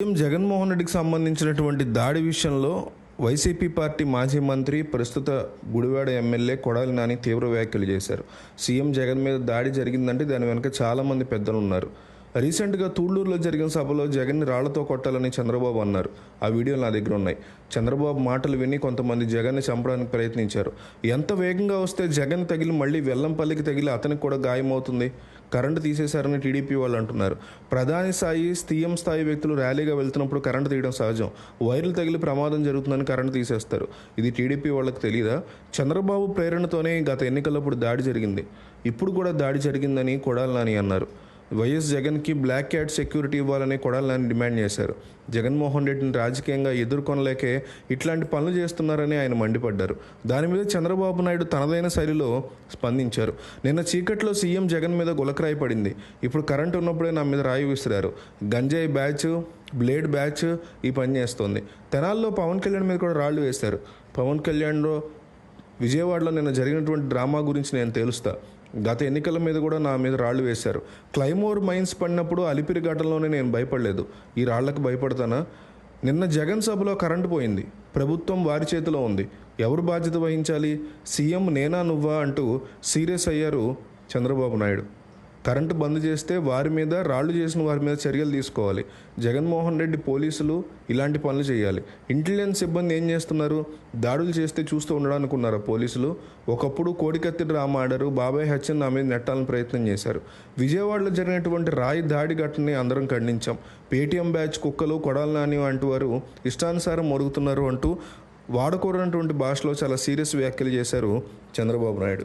CM Jaganmohan రెడ్డికి సంబంధించినటువంటి దాడి విషయంలో వైసీపీ పార్టీ మాజీ మంత్రి ప్రస్తుత గుడివాడ ఎమ్మెల్యే కొడాలి నాని తీవ్ర వ్యాఖ్యలు చేశారు. సీఎం జగన్ మీద దాడి జరిగిందంటే దాని వెనుక చాలామంది పెద్దలు ఉన్నారు. రీసెంట్గా తూళ్ళూరులో జరిగిన సభలో జగన్ని రాళ్ళతో కొట్టాలని చంద్రబాబు అన్నారు. ఆ వీడియోలు నా దగ్గర ఉన్నాయి. చంద్రబాబు మాటలు విని కొంతమంది జగన్ని చంపడానికి ప్రయత్నించారు. ఎంత వేగంగా వస్తే జగన్ తగిలి మళ్ళీ వెల్లంపల్లికి తగిలి అతనికి కూడా గాయమవుతుంది? కరెంటు తీసేశారని టీడీపీ వాళ్ళు అంటున్నారు. ప్రధాని స్థాయి సీఎం స్థాయి వ్యక్తులు ర్యాలీగా వెళ్తున్నప్పుడు కరెంటు తీయడం సహజం. వైర్లు తగిలి ప్రమాదం జరుగుతుందని కరెంటు తీసేస్తారు. ఇది టీడీపీ వాళ్ళకి తెలియదా చంద్రబాబు ప్రేరణతోనే గత ఎన్నికలప్పుడు దాడి జరిగింది. ఇప్పుడు కూడా దాడి జరిగిందని కొడాలి నాని అన్నారు. వైఎస్ జగన్కి బ్లాక్ క్యాట్ సెక్యూరిటీ ఇవ్వాలని కూడా నన్ను డిమాండ్ చేశారు. జగన్మోహన్ రెడ్డిని రాజకీయంగా ఎదుర్కొనలేకే ఇట్లాంటి పనులు చేస్తున్నారని ఆయన మండిపడ్డారు. దాని మీద చంద్రబాబు నాయుడు తనదైన శైలిలో స్పందించారు. నిన్న చీకట్లో సీఎం జగన్ మీద గులకరాయి పడింది. ఇప్పుడు కరెంట్ ఉన్నప్పుడే నా మీద రాయి విసిరారు. గంజాయి బ్యాచ్ బ్లేడ్ బ్యాచ్ ఈ పని చేస్తోంది. తెనాల్లో పవన్ కళ్యాణ్ మీద కూడా రాళ్ళు వేశారు. పవన్ కళ్యాణ్లో విజయవాడలో నిన్న జరిగినటువంటి డ్రామా గురించి నేను తెలుస్తా. గత ఎన్నికల మీద కూడా నా మీద రాళ్ళు వేశారు. క్లైమోర్ మైన్స్ పడినప్పుడు అలిపిరి ఘటనలోనే నేను భయపడలేదు. ఈ రాళ్ళకు భయపడతానా? నిన్న జగన్ సభలో కరెంటు పోయింది. ప్రభుత్వం వారి చేతిలో ఉంది. ఎవరు బాధ్యత వహించాలి? సీఎం నేనా నువ్వా? అంటూ సీరియస్ అయ్యారు చంద్రబాబు నాయుడు. కరెంటు బంద్ చేస్తే వారి మీద రాళ్ళు చేసిన వారి మీద చర్యలు తీసుకోవాలి. జగన్మోహన్ రెడ్డి పోలీసులు ఇలాంటి పనులు చేయాలి. ఇంటెలిజెన్స్ సిబ్బంది ఏం చేస్తున్నారు? దాడులు చేస్తే చూస్తూ ఉండడానికి ఉన్నారా పోలీసులు? ఒకప్పుడు కోడికత్తి డ్రామా ఆడారు. బాబాయ్ హత్యను నా మీద నెట్టాలని ప్రయత్నం చేశారు. విజయవాడలో జరిగినటువంటి రాయి దాడి ఘటనని అందరం ఖండించాం. పేటీఎం బ్యాచ్ కుక్కలు కొడాల నాని వంటి వారు ఇష్టానుసారం మొరుగుతున్నారు అంటూ వాడకూడనటువంటి భాషలో చాలా సీరియస్ వ్యాఖ్యలు చేశారు చంద్రబాబు నాయుడు.